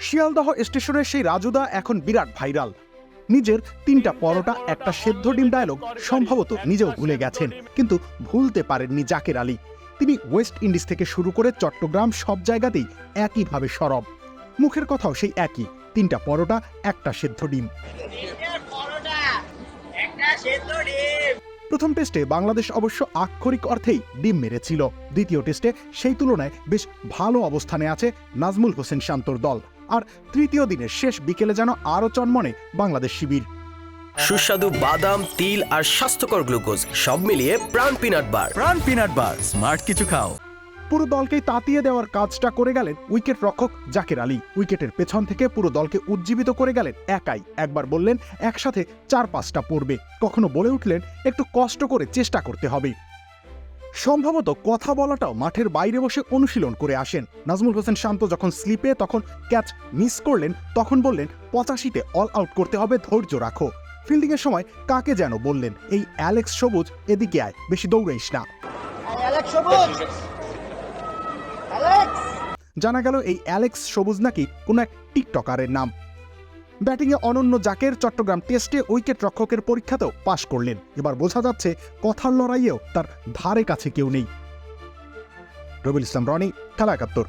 শিয়ালদহ স্টেশনের সেই রাজুদা এখন বিরাট ভাইরাল। নিজের তিনটা পরোটা একটা সেদ্ধ ডিম ডায়লগ সম্ভবত নিজেও ভুলে গেছেন কিন্তু ভুলতে পারেননি জাকের আলী। তিনি ওয়েস্ট ইন্ডিজ থেকে শুরু করে চট্টগ্রাম সব জায়গাতেই একইভাবে সরব। মুখের কথাও সেই একই তিনটা পরোটা একটা সেদ্ধ ডিম। প্রথম টেস্টে বাংলাদেশ অবশ্য আক্ষরিক অর্থেই ডিম মেরেছিল। দ্বিতীয় টেস্টে সেই তুলনায় বেশ ভালো অবস্থানে আছে নাজমুল হোসেন শান্তর দল। আর তৃতীয় দিনের শেষ বিকেলে যেন আরও চনমনে বাংলাদেশ শিবির। সুস্বাদু বাদাম তিল আর স্বাস্থ্যকর গ্লুকোজ সব মিলিয়ে প্রাণ পিনাট বার। প্রাণ পিনাট বার স্মার্ট কিছু খাও। পুরো দলকেই তাতিয়ে দেওয়ার কাজটা করে গেলেন উইকেট রক্ষক জাকের আলী। উইকেটের পেছন থেকে পুরো দলকে উজ্জীবিত করে গেলেন একাই। একবার বললেন, একসাথে চার পাঁচটা পড়বে। কখনো বলে উঠলেন, একটু কষ্ট করে চেষ্টা করতে হবে। সম্ভবত কথা বলাটাও মাঠের বাইরে বসে অনুশীলন করে আসেন। নাজমুল হোসেন শান্ত যখন স্লিপে তখন ক্যাচ মিস করলেন, তখন বললেন, পঁচাশিতে অল আউট করতে হবে, ধৈর্য রাখো। ফিল্ডিংয়ের সময় কাকে যেন বললেন, এই অ্যালেক্স সবুজ, এদিকে আয়, বেশি দৌড়াইস না। জানা গেল এই অ্যালেক্স সবুজ নাকি কোনো এক টিকটকারের নাম। ব্যাটিংয়ে অনন্য জাকের চট্টগ্রাম টেস্টে উইকেট রক্ষকের পরীক্ষাতেও পাশ করলেন। এবার বোঝা যাচ্ছে কথার লড়াইয়েও তার ধারে কাছে কেউ নেই। রবিল ইসলাম, রনি, খেলা একাত্তর।